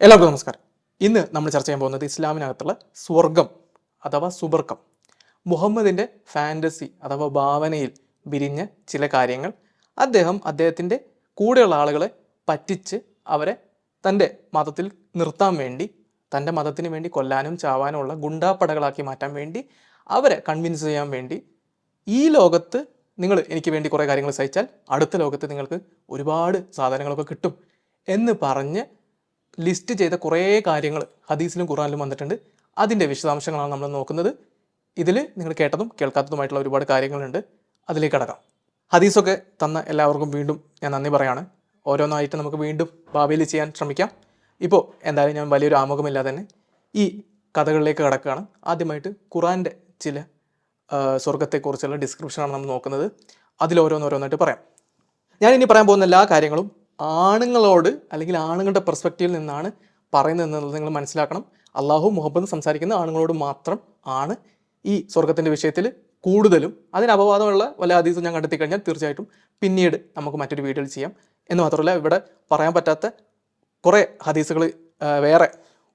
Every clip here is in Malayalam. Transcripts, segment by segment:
എല്ലാവർക്കും നമസ്കാരം. ഇന്ന് നമ്മൾ ചർച്ച ചെയ്യാൻ പോകുന്നത് ഇസ്ലാമിനകത്തുള്ള സ്വർഗം അഥവാ സുബർക്കം. മുഹമ്മദിന്റെ ഫാന്റസി അഥവാ ഭാവനയിൽ വിരിഞ്ഞ ചില കാര്യങ്ങൾ അദ്ദേഹം അദ്ദേഹത്തിന്റെ കൂടെയുള്ള ആളുകളെ പറ്റിച്ച് അവരെ തന്റെ മതത്തിൽ നിർത്താൻ വേണ്ടി തന്റെ മതത്തിന് വേണ്ടി കൊല്ലാനും ചാവാനും ഉള്ള ഗുണ്ടാപ്പടകളാക്കി മാറ്റാൻ വേണ്ടി അവരെ കൺവിൻസ് ചെയ്യാൻ വേണ്ടി ഈ ലോകത്ത് നിങ്ങൾ എനിക്ക് വേണ്ടി കുറേ കാര്യങ്ങൾ സഹിച്ചാൽ അടുത്ത ലോകത്ത് നിങ്ങൾക്ക് ഒരുപാട് സാധനങ്ങളൊക്കെ കിട്ടും എന്ന് പറഞ്ഞ് ലിസ്റ്റ് ചെയ്ത കുറേ കാര്യങ്ങൾ ഹദീസിലും ഖുറാനിലും വന്നിട്ടുണ്ട്. അതിന്റെ വിശദാംശങ്ങളാണ് നമ്മൾ നോക്കുന്നത്. ഇതിൽ നിങ്ങൾ കേട്ടതും കേൾക്കാത്തതുമായിട്ടുള്ള ഒരുപാട് കാര്യങ്ങളുണ്ട്. അതിലേക്ക് കടക്കാം. ഹദീസൊക്കെ തന്ന എല്ലാവർക്കും വീണ്ടും ഞാൻ നന്ദി പറയാണ്. ഓരോന്നായിട്ട് നമുക്ക് വീണ്ടും ഭാവിയിൽ ചെയ്യാൻ ശ്രമിക്കാം. ഇപ്പോൾ എന്തായാലും ഞാൻ വലിയൊരു ആമുഖമില്ലാതെ തന്നെ ഈ കഥകളിലേക്ക് കടക്കുകയാണ്. ആദ്യമായിട്ട് ഖുറാന്റെ ചില സ്വർഗത്തെക്കുറിച്ചുള്ള ഡിസ്ക്രിപ്ഷനാണ് നമ്മൾ നോക്കുന്നത്. അതിലോരോന്നോരോന്നായിട്ട് പറയാം. ഞാൻ ഇനി പറയാൻ പോകുന്ന എല്ലാ കാര്യങ്ങളും ആണുങ്ങളോട് അല്ലെങ്കിൽ ആണുങ്ങളുടെ പെർസ്പെക്റ്റീവിൽ നിന്നാണ് പറയുന്നത് എന്നുള്ളത് നിങ്ങൾ മനസ്സിലാക്കണം. അള്ളാഹു മുഹമ്മദ് സംസാരിക്കുന്ന ആണുങ്ങളോട് മാത്രം ആണ് ഈ സ്വർഗത്തിന്റെ വിഷയത്തിൽ കൂടുതലും. അതിന് അപവാദമുള്ള വല്ല ഹദീസും ഞാൻ കണ്ടെത്തി കഴിഞ്ഞാൽ തീർച്ചയായിട്ടും പിന്നീട് നമുക്ക് മറ്റൊരു വീഡിയോയിൽ ചെയ്യാം. എന്ന് മാത്രമല്ല ഇവിടെ പറയാൻ പറ്റാത്ത കുറേ ഹദീസുകൾ വേറെ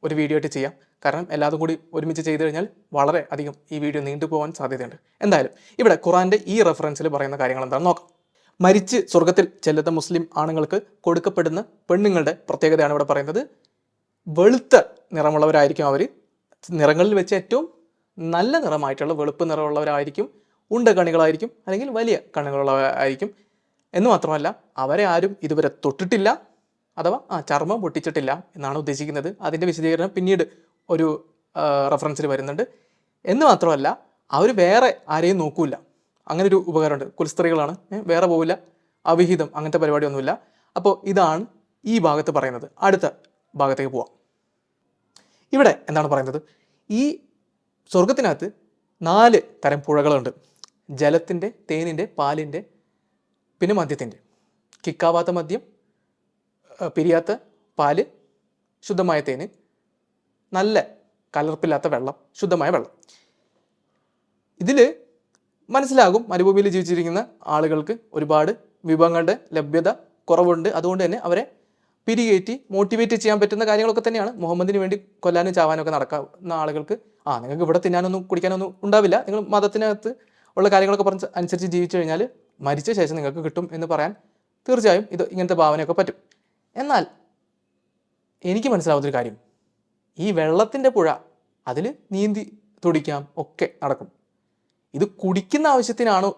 ഒരു വീഡിയോ ആയിട്ട് ചെയ്യാം. കാരണം എല്ലാതും കൂടി ഒരുമിച്ച് ചെയ്തു കഴിഞ്ഞാൽ വളരെ അധികം ഈ വീഡിയോ നീണ്ടുപോകാൻ സാധ്യതയുണ്ട്. എന്തായാലും ഇവിടെ ഖുറാന്റെ ഈ റെഫറൻസിൽ പറയുന്ന കാര്യങ്ങൾ എന്താണെന്ന് നോക്കാം. മരിച്ച് സ്വർഗത്തിൽ ചെല്ലുന്ന മുസ്ലിം ആണുങ്ങൾക്ക് കൊടുക്കപ്പെടുന്ന പെണ്ണുങ്ങളുടെ പ്രത്യേകതയാണ് ഇവിടെ പറയുന്നത്. വെളുത്ത നിറമുള്ളവരായിരിക്കും അവർ നിറങ്ങളിൽ വെച്ച് ഏറ്റവും നല്ല നിറമായിട്ടുള്ള വെളുപ്പ് നിറമുള്ളവരായിരിക്കും. ഉണ്ട കണികളായിരിക്കും അല്ലെങ്കിൽ വലിയ കണികളുള്ളവരായിരിക്കും. എന്ന് മാത്രമല്ല അവരെ ആരും ഇതുവരെ തൊട്ടിട്ടില്ല അഥവാ ആ ചർമ്മം പൊട്ടിച്ചിട്ടില്ല എന്നാണ് ഉദ്ദേശിക്കുന്നത്. അതിന്റെ വിശദീകരണം പിന്നീട് ഒരു റെഫറൻസിൽ വരുന്നുണ്ട്. എന്ന് മാത്രമല്ല അവർ വേറെ ആരെയും നോക്കൂല. അങ്ങനെ ഒരു ഉപകാരമുണ്ട്. കുലസ്ത്രീകളാണ്. വേറെ പോവില്ല. അവിഹിതം അങ്ങനത്തെ പരിപാടിയൊന്നുമില്ല. അപ്പോൾ ഇതാണ് ഈ ഭാഗത്ത് പറയുന്നത്. അടുത്ത ഭാഗത്തേക്ക് പോവാം. ഇവിടെ എന്താണ് പറയുന്നത്? ഈ സ്വർഗത്തിനകത്ത് നാല് തരം പുഴകളുണ്ട്. ജലത്തിന്റെ തേനിന്റെ പാലിന്റെ പിന്നെ മദ്യത്തിന്റെ. കിക്കാവാത്ത മദ്യം പിരിയാത്ത പാൽ ശുദ്ധമായ തേന് നല്ല കലർപ്പില്ലാത്ത വെള്ളം ശുദ്ധമായ വെള്ളം. ഇതിൽ മനസ്സിലാകും മരുഭൂമിയിൽ ജീവിച്ചിരിക്കുന്ന ആളുകൾക്ക് ഒരുപാട് വിഭവങ്ങളുടെ ലഭ്യത കുറവുണ്ട്. അതുകൊണ്ട് തന്നെ അവരെ പിരികേറ്റി മോട്ടിവേറ്റ് ചെയ്യാൻ പറ്റുന്ന കാര്യങ്ങളൊക്കെ തന്നെയാണ് മുഹമ്മദിന് വേണ്ടി കൊല്ലാനും ചാവാനും ഒക്കെ നടക്കുന്ന ആളുകൾക്ക്. ആ നിങ്ങൾക്ക് ഇവിടെ തിന്നാനൊന്നും കുടിക്കാനൊന്നും ഉണ്ടാവില്ല. നിങ്ങൾ മതത്തിനകത്ത് ഉള്ള കാര്യങ്ങളൊക്കെ പറഞ്ഞ് അനുസരിച്ച് ജീവിച്ചു കഴിഞ്ഞാൽ മരിച്ച ശേഷം നിങ്ങൾക്ക് കിട്ടും എന്ന് പറയാൻ തീർച്ചയായും ഇത് ഇങ്ങനത്തെ ഭാവനയൊക്കെ പറ്റും. എന്നാൽ എനിക്ക് മനസ്സിലാവുന്നൊരു കാര്യം. ഈ വെള്ളത്തിന്റെ പുഴ അതിൽ നീന്തി തുടിക്കാം ഒക്കെ നടക്കും. ഇത് കുടിക്കുന്ന ആവശ്യത്തിനാണ്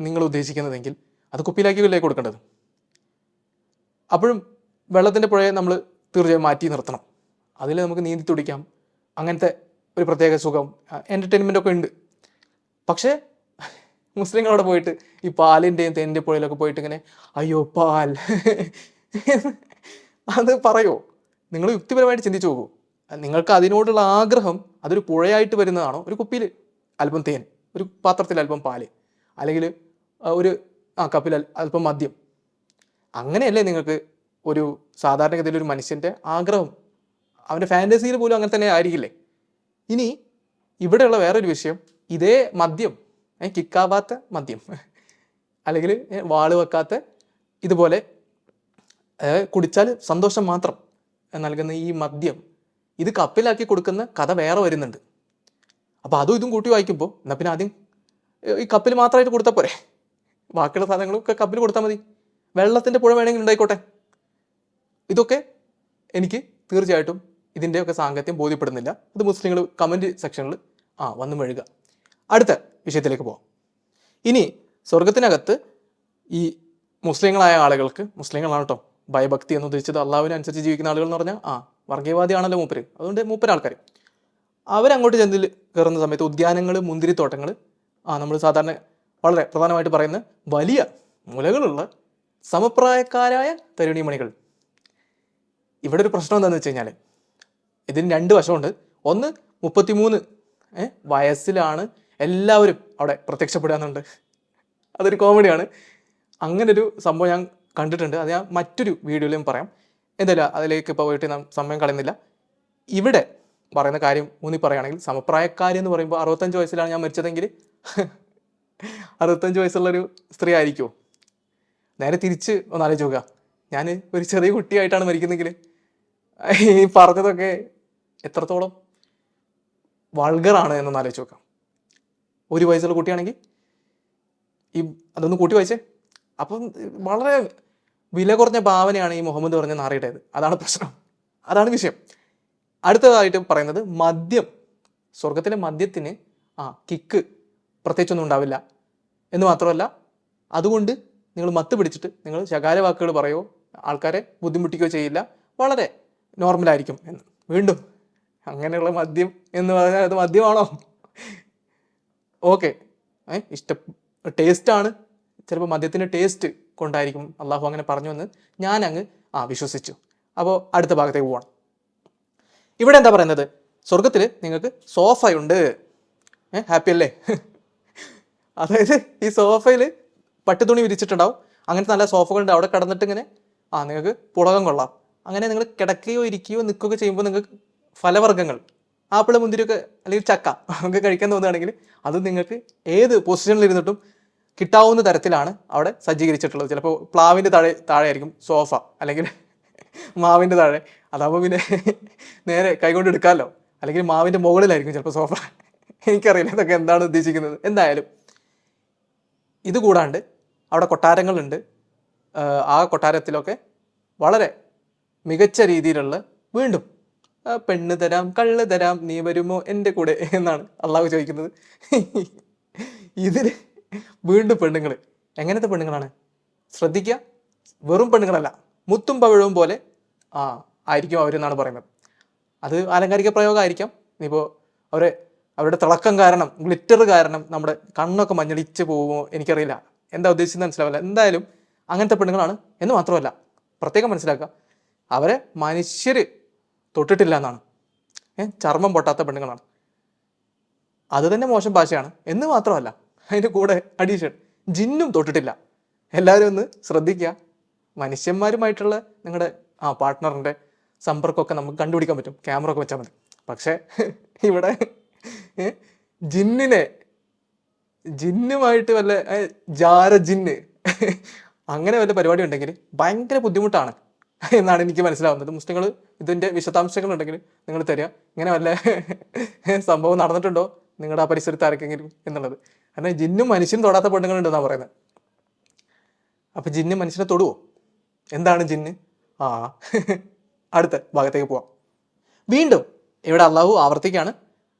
നിങ്ങൾ ഉദ്ദേശിക്കുന്നതെങ്കിൽ അത് കുപ്പിയിലാക്കിയല്ലേ കൊടുക്കേണ്ടത്? അപ്പോഴും വെള്ളത്തിന്റെ പുഴയെ നമ്മൾ തീർച്ചയായും മാറ്റി നിർത്തണം. അതിൽ നമുക്ക് നീന്തി തുടിക്കാം. അങ്ങനത്തെ ഒരു പ്രത്യേക സുഖം എന്റർടൈൻമെന്റ് ഒക്കെ ഉണ്ട്. പക്ഷേ മുസ്ലിങ്ങളവിടെ പോയിട്ട് ഈ പാലിന്റെയും തേന്റെ പുഴയിലൊക്കെ പോയിട്ട് ഇങ്ങനെ അയ്യോ പാൽ. അത് പറയോ? നിങ്ങൾ യുക്തിപരമായിട്ട് ചിന്തിച്ചു നോക്കൂ. നിങ്ങൾക്ക് അതിനോടുള്ള ആഗ്രഹം അതൊരു പുഴയായിട്ട് വരുന്നതാണോ? ഒരു കുപ്പിയിൽ അല്പം തേൻ. ഒരു പാത്രത്തിൽ അല്പം പാൽ അല്ലെങ്കിൽ ഒരു ആ കപ്പിൽ അല്പം മദ്യം. അങ്ങനെയല്ലേ നിങ്ങൾക്ക് ഒരു സാധാരണഗതിയിൽ ഒരു മനുഷ്യന്റെ ആഗ്രഹം? അവന്റെ ഫാന്റസിയിൽ പോലും അങ്ങനെ തന്നെ ആയിരിക്കില്ലേ? ഇനി ഇവിടെയുള്ള വേറൊരു വിഷയം ഇതേ മദ്യം കിക്കാവാത്ത മദ്യം അല്ലെങ്കിൽ വാൾ വെക്കാത്ത ഇതുപോലെ കുടിച്ചാൽ സന്തോഷം മാത്രം നൽകുന്ന ഈ മദ്യം ഇത് കപ്പിലാക്കി കൊടുക്കുന്ന കഥ വേറെ വരുന്നുണ്ട്. അപ്പോൾ അതും ഇതും കൂട്ടി വായിക്കുമ്പോൾ എന്നാൽ പിന്നെ ആദ്യം ഈ കപ്പിൽ മാത്രമായിട്ട് കൊടുത്താൽ പോരെ? ബാക്കിയുള്ള സാധനങ്ങളൊക്കെ കപ്പിൽ കൊടുത്താൽ മതി. വെള്ളത്തിന്റെ പുഴ വേണമെങ്കിൽ ഉണ്ടായിക്കോട്ടെ. ഇതൊക്കെ എനിക്ക് തീർച്ചയായിട്ടും ഇതിന്റെയൊക്കെ സാങ്കത്യം ബോധ്യപ്പെടുന്നില്ല. അത് മുസ്ലിങ്ങൾ കമന്റ് സെക്ഷനിൽ ആ വന്ന് മെഴുക. അടുത്ത വിഷയത്തിലേക്ക് പോവാം. ഇനി സ്വർഗത്തിനകത്ത് ഈ മുസ്ലിങ്ങളായ ആളുകൾക്ക് മുസ്ലിങ്ങളാണ് കേട്ടോ ഭയഭക്തി എന്ന് ഉദ്ദേശിച്ചത് അള്ളാഹുവിനനുസരിച്ച് ജീവിക്കുന്ന ആളുകൾ എന്ന് പറഞ്ഞാൽ ആ വർഗീയവാദിയാണല്ലോ മൂപ്പര്. അതുകൊണ്ട് മൂപ്പര് ആൾക്കാർ അവരങ്ങോട്ട് ചെന്നിൽ കയറുന്ന സമയത്ത് ഉദ്യാനങ്ങൾ മുന്തിരിത്തോട്ടങ്ങൾ ആ നമ്മൾ സാധാരണ വളരെ പ്രധാനമായിട്ട് പറയുന്ന വലിയ മുലകളുള്ള സമപ്രായക്കാരായ തരുണിമണികൾ. ഇവിടെ ഒരു പ്രശ്നം എന്താണെന്ന് വെച്ച് കഴിഞ്ഞാൽ ഇതിന് രണ്ട് വശമുണ്ട്. ഒന്ന് മുപ്പത്തിമൂന്ന് വയസ്സിലാണ് എല്ലാവരും അവിടെ പ്രത്യക്ഷപ്പെടുകയെന്നുണ്ട് അതൊരു കോമഡിയാണ്. അങ്ങനെ ഒരു സംഭവം ഞാൻ കണ്ടിട്ടുണ്ട്. അത് ഞാൻ മറ്റൊരു വീഡിയോയിലും പറയാം. എന്തായാലും അതിലേക്ക് ഇപ്പോൾ പോയിട്ട് സമയം കളയുന്നില്ല. ഇവിടെ പറയുന്ന കാര്യം ഊന്നി പറയുകയാണെങ്കിൽ സമപ്രായക്കാരി എന്ന് പറയുമ്പോൾ അറുപത്തഞ്ച് വയസ്സിലാണ് ഞാൻ മരിച്ചതെങ്കിൽ അറുപത്തഞ്ച് വയസ്സുള്ളൊരു സ്ത്രീ ആയിരിക്കുമോ നേരെ തിരിച്ച് ഒന്ന് ആലോചിച്ച് നോക്കുക. ഞാൻ ഒരു ചെറിയ കുട്ടിയായിട്ടാണ് മരിക്കുന്നെങ്കിൽ ഈ പറഞ്ഞതൊക്കെ എത്രത്തോളം വൾഗറാണ് എന്നൊന്ന് ആലോചിച്ച് നോക്കാം. ഒരു വയസ്സുള്ള കുട്ടിയാണെങ്കിൽ ഈ അതൊന്ന് കൂട്ടി വായിച്ചേ. അപ്പം വളരെ വില കുറഞ്ഞ ഭാവനയാണ് ഈ മുഹമ്മദ് പറഞ്ഞ നാറിയുടേത്. അതാണ് പ്രശ്നം. അതാണ് വിഷയം. അടുത്തതായിട്ട് പറയുന്നത് മദ്യം. സ്വർഗത്തിലെ മദ്യത്തിന് ആ കിക്ക് പ്രത്യേകിച്ചൊന്നും ഉണ്ടാവില്ല. എന്ന് മാത്രമല്ല അതുകൊണ്ട് നിങ്ങൾ മത്ത് പിടിച്ചിട്ട് നിങ്ങൾ ശകാര വാക്കുകൾ പറയോ ആൾക്കാരെ ബുദ്ധിമുട്ടിക്കുകയോ ചെയ്യില്ല. വളരെ നോർമലായിരിക്കും എന്ന്. വീണ്ടും അങ്ങനെയുള്ള മദ്യം എന്ന് പറഞ്ഞാൽ അത് മദ്യമാണോ? ഓക്കെ. ഇഷ്ട ടേസ്റ്റാണ് ചിലപ്പോൾ മദ്യത്തിന്റെ ടേസ്റ്റ് കൊണ്ടായിരിക്കും അള്ളാഹു അങ്ങനെ പറഞ്ഞു എന്ന് ഞാൻ അങ്ങ് ആ വിശ്വസിച്ചു. അപ്പോൾ അടുത്ത ഭാഗത്തേക്ക് പോവാണ് ഇവിടെ എന്താ പറയുന്നത്? സ്വർഗത്തിൽ നിങ്ങൾക്ക് സോഫയുണ്ട്. ഏഹ് ഹാപ്പി അല്ലേ? അതായത് ഈ സോഫയിൽ പട്ടുതുണി വിരിച്ചിട്ടുണ്ടാവും. അങ്ങനത്തെ നല്ല സോഫകളുണ്ട്. അവിടെ കിടന്നിട്ട് ഇങ്ങനെ ആ നിങ്ങൾക്ക് പുളകം കൊള്ളാം. അങ്ങനെ നിങ്ങൾ കിടക്കുകയോ ഇരിക്കുകയോ നിൽക്കുകയോ ചെയ്യുമ്പോൾ നിങ്ങൾക്ക് ഫലവർഗങ്ങൾ ആപ്പിൾ മുന്തിരിയൊക്കെ അല്ലെങ്കിൽ ചക്ക ഒക്കെ കഴിക്കാൻ തോന്നുകയാണെങ്കിൽ അത് നിങ്ങൾക്ക് ഏത് പൊസിഷനിൽ ഇരുന്നിട്ടും കിട്ടാവുന്ന തരത്തിലാണ് അവിടെ സജ്ജീകരിച്ചിട്ടുള്ളത്. ചിലപ്പോൾ പ്ലാവിന്റെ താഴെ താഴെ ആയിരിക്കും സോഫ അല്ലെങ്കിൽ മാവിന്റെ താഴെ. അതാകുമ്പോൾ പിന്നെ നേരെ കൈകൊണ്ട് എടുക്കാമല്ലോ അല്ലെങ്കിൽ മാവിന്റെ മുകളിലായിരിക്കും ചിലപ്പോൾ സോഫ എനിക്കറിയില്ല ഇതൊക്കെ എന്താണ് ഉദ്ദേശിക്കുന്നത്. എന്തായാലും ഇത് കൂടാണ്ട് അവിടെ കൊട്ടാരങ്ങളുണ്ട്. ആ കൊട്ടാരത്തിലൊക്കെ വളരെ മികച്ച രീതിയിലുള്ള വീണ്ടും പെണ്ണ് തരാം കള്ള് തരാം നീ വരുമോ എന്റെ കൂടെ എന്നാണ് അള്ളാഹു ചോദിക്കുന്നത്. ഇതിൽ വീണ്ടും പെണ്ണുങ്ങൾ എങ്ങനത്തെ പെണ്ണുങ്ങളാണ്? ശ്രദ്ധിക്കുക വെറും പെണ്ണുങ്ങളല്ല. മുത്തും പവിഴവും പോലെ ആ ആയിരിക്കും അവരെന്നാണ് പറയുന്നത്. അത് ആലങ്കാരിക പ്രയോഗമായിരിക്കാം. ഇനിയിപ്പോൾ അവരെ അവരുടെ തിളക്കം കാരണം ഗ്ലിറ്റർ കാരണം നമ്മുടെ കണ്ണൊക്കെ മഞ്ഞളിച്ച് പോകുമോ എനിക്കറിയില്ല. എന്താ ഉദ്ദേശിച്ചത് മനസ്സിലാവില്ല. എന്തായാലും അങ്ങനത്തെ പെണ്ണുങ്ങളാണ് എന്ന് മാത്രമല്ല പ്രത്യേകം മനസ്സിലാക്കുക അവരെ മനുഷ്യർ തൊട്ടിട്ടില്ല എന്നാണ്. ചർമ്മം പൊട്ടാത്ത പെണ്ണുങ്ങളാണ്. അത് തന്നെ മോശം ഭാഷയാണ്. എന്ന് മാത്രമല്ല അതിന്റെ കൂടെ അഡീഷൻ ജിന്നും തൊട്ടിട്ടില്ല. എല്ലാവരും ഒന്ന് ശ്രദ്ധിക്കുക. മനുഷ്യന്മാരുമായിട്ടുള്ള നിങ്ങളുടെ ആ പാർട്ട്ണറിന്റെ സമ്പർക്കമൊക്കെ നമുക്ക് കണ്ടുപിടിക്കാൻ പറ്റും. ക്യാമറ ഒക്കെ വെച്ചാൽ മതി. പക്ഷേ ഇവിടെ ജിന്നിനെ ജിന്നുമായിട്ട് വല്ല ജാര ജിന്ന് അങ്ങനെ വല്ല പരിപാടി ഉണ്ടെങ്കിൽ ഭയങ്കര ബുദ്ധിമുട്ടാണ് എന്നാണ് എനിക്ക് മനസ്സിലാവുന്നത്. മുസ്ലിങ്ങൾ ഇതിന്റെ വിശദാംശങ്ങൾ ഉണ്ടെങ്കിൽ നിങ്ങൾ തരിക. ഇങ്ങനെ വല്ല സംഭവം നടന്നിട്ടുണ്ടോ? നിങ്ങളുടെ ആ പരിസരത്ത് ആർക്കെങ്കിലും എന്നുള്ളത്. കാരണം ജിന്നും മനുഷ്യനും തൊടാത്ത പെണ്ണുങ്ങളുണ്ടെന്നാണ് പറയുന്നത്. അപ്പം ജിന്ന് മനുഷ്യനെ തൊടുവോ? എന്താണ് ജിന്ന്? ആ അടുത്ത ഭാഗത്തേക്ക് പോവാം. വീണ്ടും ഇവിടെ അള്ളാഹു ആവർത്തിക്കാണ്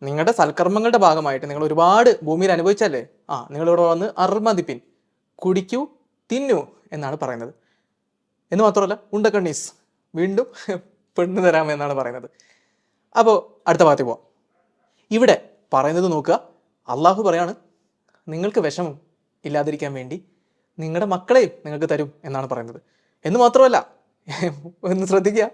നിങ്ങളുടെ സൽക്കർമ്മങ്ങളുടെ ഭാഗമായിട്ട് നിങ്ങൾ ഒരുപാട് ഭൂമിയിൽ അനുഭവിച്ചല്ലേ? ആ നിങ്ങളിവിടെ വന്ന് അർമതിപ്പിൻ കുടിക്കൂ തിന്നു എന്നാണ് പറയുന്നത്. എന്ന് മാത്രമല്ല ഉണ്ടക്കണ്ണീസ് വീണ്ടും പെണ്ണ് തരാമെന്നാണ് പറയുന്നത്. അപ്പോൾ അടുത്ത ഭാഗത്തേക്ക് പോവാം. ഇവിടെ പറയുന്നത് നോക്കുക. അള്ളാഹു പറയാണ് നിങ്ങൾക്ക് വിഷമം ഇല്ലാതിരിക്കാൻ വേണ്ടി നിങ്ങളുടെ മക്കളെയും നിങ്ങൾക്ക് തരും എന്നാണ് പറയുന്നത്. എന്ന് മാത്രമല്ല ഒന്ന് ശ്രദ്ധിക്കുക.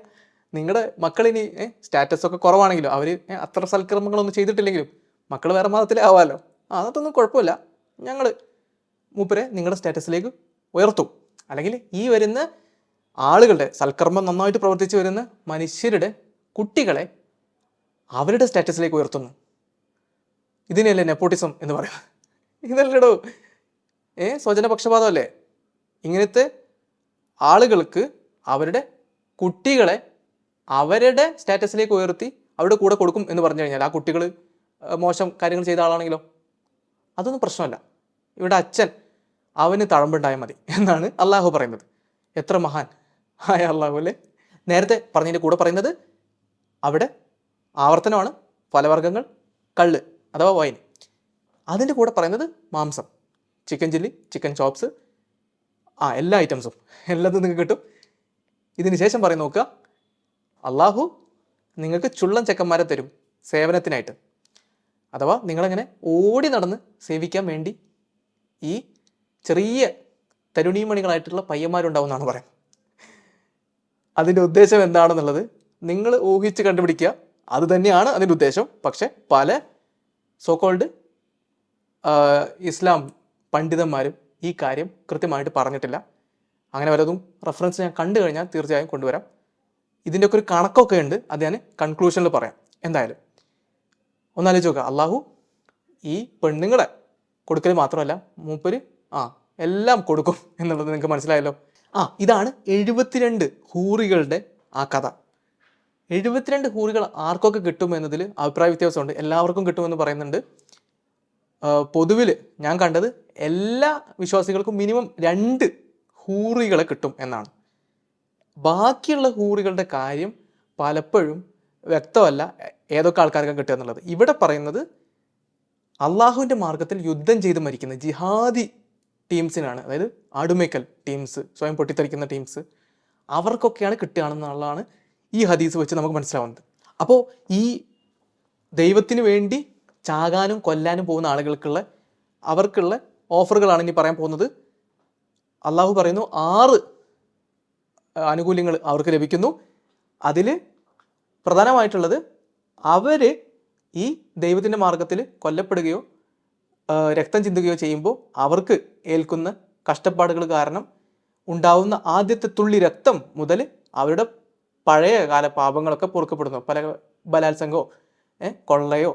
നിങ്ങളുടെ മക്കളിനി സ്റ്റാറ്റസ് ഒക്കെ കുറവാണെങ്കിലും അവർ അത്ര സൽക്രമങ്ങളൊന്നും ചെയ്തിട്ടില്ലെങ്കിലും മക്കൾ വേറെ മതത്തിലാവാമല്ലോ അതൊന്നും കുഴപ്പമില്ല. ഞങ്ങൾ മൂപ്പരെ നിങ്ങളുടെ സ്റ്റാറ്റസിലേക്ക് ഉയർത്തും. അല്ലെങ്കിൽ ഈ വരുന്ന ആളുകളുടെ സൽക്കർമ്മം നന്നായിട്ട് പ്രവർത്തിച്ച് വരുന്ന മനുഷ്യരുടെ കുട്ടികളെ അവരുടെ സ്റ്റാറ്റസിലേക്ക് ഉയർത്തുന്നു. ഇതിനെയല്ലേ നെപ്പോട്ടിസം എന്ന് പറയുന്നത്? ഇതല്ലടോ. ഏ സ്വജനപക്ഷപാതമല്ലേ? ഇങ്ങനത്തെ ആളുകൾക്ക് അവരുടെ കുട്ടികളെ അവരുടെ സ്റ്റാറ്റസിലേക്ക് ഉയർത്തി അവരുടെ കൂടെ കൊടുക്കും എന്ന് പറഞ്ഞു കഴിഞ്ഞാൽ ആ കുട്ടികൾ മോശം കാര്യങ്ങൾ ചെയ്ത ആളാണെങ്കിലോ? അതൊന്നും പ്രശ്നമല്ല. ഇവിടെ അച്ഛൻ അവന് തഴമ്പുണ്ടായാൽ മതി എന്നാണ് അള്ളാഹു പറയുന്നത്. എത്ര മഹാൻ ആയ അള്ളാഹു അല്ലേ? നേരത്തെ പറഞ്ഞതിന്റെ കൂടെ പറയുന്നത് അവിടെ ആവർത്തനമാണ് ഫലവർഗങ്ങൾ കള്ള് അഥവാ വൈൻ. അതിന്റെ കൂടെ പറയുന്നത് മാംസം. ചിക്കൻ ചില്ലി ചിക്കൻ ചോപ്സ് ആ എല്ലാ ഐറ്റംസും എല്ലാതും നിങ്ങൾക്ക് കിട്ടും. ഇതിന് ശേഷം പറയും നോക്കുക. അള്ളാഹു നിങ്ങൾക്ക് ചുള്ളൻ ചെക്കന്മാരെ തരും സേവനത്തിനായിട്ട്. അഥവാ നിങ്ങളങ്ങനെ ഓടി നടന്ന് സേവിക്കാൻ വേണ്ടി ഈ ചെറിയ തരുണീമണികളായിട്ടുള്ള പയ്യന്മാരുണ്ടാവും എന്നാണ് പറയുന്നത്. അതിന്റെ ഉദ്ദേശം എന്താണെന്നുള്ളത് നിങ്ങൾ ഊഹിച്ച് കണ്ടുപിടിക്കുക. അത് തന്നെയാണ് അതിന്റെ ഉദ്ദേശം. പക്ഷെ പല സോക്കോൾഡ് ഇസ്ലാം പണ്ഡിതന്മാരും ഈ കാര്യം കൃത്യമായിട്ട് പറഞ്ഞിട്ടില്ല. അങ്ങനെ വല്ലതും റെഫറൻസ് ഞാൻ കണ്ടു കഴിഞ്ഞാൽ തീർച്ചയായും കൊണ്ടുവരാം. ഇതിന്റെയൊക്കെ ഒരു കണക്കൊക്കെ ഉണ്ട്. അത് ഞാൻ കൺക്ലൂഷനിൽ പറയാം. എന്തായാലും ഒന്നാലോചിച്ച് നോക്കുക അള്ളാഹു ഈ പെണ്ണുങ്ങളെ കൊടുക്കൽ മാത്രമല്ല മൂപ്പര് ആ എല്ലാം കൊടുക്കും എന്നുള്ളത് നിങ്ങൾക്ക് മനസ്സിലായല്ലോ. ആ ഇതാണ് എഴുപത്തിരണ്ട് ഹൂറികളുടെ ആ കഥ. എഴുപത്തിരണ്ട് ഹൂറികൾ ആർക്കൊക്കെ കിട്ടും എന്നതിൽ അഭിപ്രായ വ്യത്യാസമുണ്ട്. എല്ലാവർക്കും കിട്ടുമെന്ന് പറയുന്നുണ്ട്. പൊതുവിൽ ഞാൻ കണ്ടത് എല്ലാ വിശ്വാസികൾക്കും മിനിമം രണ്ട് ഹൂറികളെ കിട്ടും എന്നാണ്. ബാക്കിയുള്ള ഹൂറികളുടെ കാര്യം പലപ്പോഴും വ്യക്തമല്ല ഏതൊക്കെ ആൾക്കാർക്ക് കിട്ടുക എന്നുള്ളത്. ഇവിടെ പറയുന്നത് അള്ളാഹുവിന്റെ മാർഗത്തിൽ യുദ്ധം ചെയ്ത് മരിക്കുന്ന ജിഹാദി ടീംസിനാണ് അതായത് ആടുമേക്കൽ ടീംസ് സ്വയം പൊട്ടിത്തെറിക്കുന്ന ടീംസ് അവർക്കൊക്കെയാണ് കിട്ടുകയാണെന്നുള്ളതാണ് ഈ ഹദീസ് വെച്ച് നമുക്ക് മനസ്സിലാവുന്നത്. അപ്പോൾ ഈ ദൈവത്തിന് വേണ്ടി ചാകാനും കൊല്ലാനും പോകുന്ന ആളുകൾക്കുള്ള അവർക്കുള്ള ഓഫറുകളാണ് ഇനി പറയാൻ പോകുന്നത്. അള്ളാഹു പറയുന്നു ആറ് ആനുകൂല്യങ്ങൾ അവർക്ക് ലഭിക്കുന്നു. അതിൽ പ്രധാനമായിട്ടുള്ളത് അവർ ഈ ദൈവത്തിന്റെ മാർഗത്തിൽ കൊല്ലപ്പെടുകയോ രക്തം ചിന്തുകയോ ചെയ്യുമ്പോൾ അവർക്ക് ഏൽക്കുന്ന കഷ്ടപ്പാടുകൾ കാരണം ഉണ്ടാവുന്ന ആദ്യത്തെ തുള്ളി രക്തം മുതൽ അവരുടെ പഴയ കാല പാപങ്ങളൊക്കെ പൊറുക്കപ്പെടുന്നു. പല ബലാത്സംഗമോ കൊള്ളയോ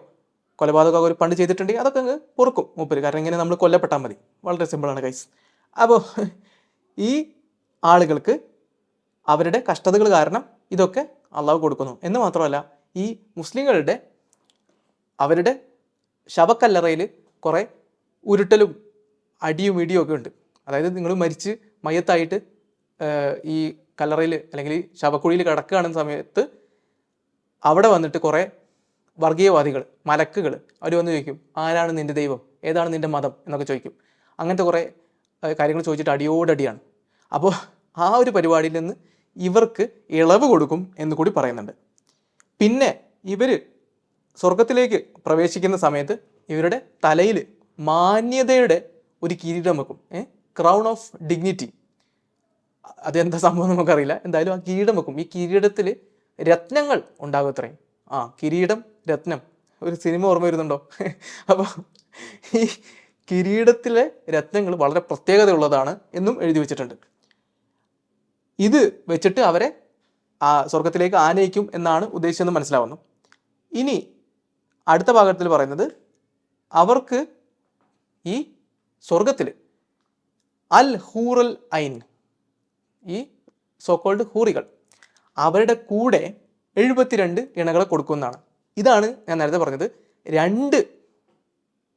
കൊലപാതകമോ ഒരു പണ്ട് ചെയ്തിട്ടുണ്ടെങ്കിൽ അതൊക്കെ അങ്ങ് പൊറുക്കും മൂപ്പര്. കാരണം ഇങ്ങനെ നമ്മൾ കൊല്ലപ്പെട്ടാൽ മതി. വളരെ സിമ്പിളാണ് കൈസ് അപ്പോൾ ഈ ആളുകൾക്ക് അവരുടെ കഷ്ടതകൾ കാരണം ഇതൊക്കെ അള്ളാഹു കൊടുക്കുന്നു. എന്ന് മാത്രമല്ല ഈ മുസ്ലിങ്ങളുടെ അവരുടെ ശവക്കല്ലറയിൽ കുറേ ഉരുട്ടലും അടിയും ഇടിയും ഒക്കെ ഉണ്ട്. അതായത് നിങ്ങൾ മരിച്ച് മയത്തായിട്ട് ഈ കല്ലറയിൽ അല്ലെങ്കിൽ ശവക്കുഴിയിൽ കിടക്കുകയാണെന്ന സമയത്ത് അവിടെ വന്നിട്ട് കുറേ വർഗീയവാദികൾ മലക്കുകൾ അവർ വന്ന് ചോദിക്കും ആരാണ് നിന്റെ ദൈവം? ഏതാണ് നിന്റെ മതം? എന്നൊക്കെ ചോദിക്കും. അങ്ങനത്തെ കുറേ കാര്യങ്ങൾ ചോദിച്ചിട്ട് അടിയോടടിയാണ്. അപ്പോൾ ആ ഒരു പരിപാടിയിൽ നിന്ന് ഇവർക്ക് ഇളവ് കൊടുക്കും എന്ന് കൂടി പറയുന്നുണ്ട്. പിന്നെ ഇവർ സ്വർഗത്തിലേക്ക് പ്രവേശിക്കുന്ന സമയത്ത് ഇവരുടെ തലയിൽ മാന്യതയുടെ ഒരു കിരീടം വെക്കും. ഏഹ് ക്രൗൺ ഓഫ് ഡിഗ്നിറ്റി അതെന്താ സംഭവം നമുക്കറിയില്ല. എന്തായാലും ആ കിരീടം വെക്കും. ഈ കിരീടത്തിൽ രത്നങ്ങൾ ഉണ്ടാകും അത്രയും. ആ കിരീടം രത്നം. ഒരു സിനിമ ഓർമ്മ വരുന്നുണ്ടോ? അപ്പോൾ ഈ കിരീടത്തിലെ രത്നങ്ങൾ വളരെ പ്രത്യേകതയുള്ളതാണ് എന്നും എഴുതി വെച്ചിട്ടുണ്ട്. ഇത് വെച്ചിട്ട് അവരെ ആ സ്വർഗത്തിലേക്ക് ആനയിക്കും എന്നാണ് ഉദ്ദേശിച്ചതെന്ന് മനസ്സിലാവുന്നു. ഇനി അടുത്ത ഭാഗത്തിൽ പറയുന്നത് അവർക്ക് ഈ സ്വർഗത്തിൽ അൽ ഹൂറൽ ഐൻ ഈ സോക്കോൾഡ് ഹൂറികൾ അവരുടെ കൂടെ എഴുപത്തിരണ്ട് ഇണകളെ കൊടുക്കുമെന്നാണ് ഇതാണ് ഞാൻ നേരത്തെ പറഞ്ഞത്. രണ്ട്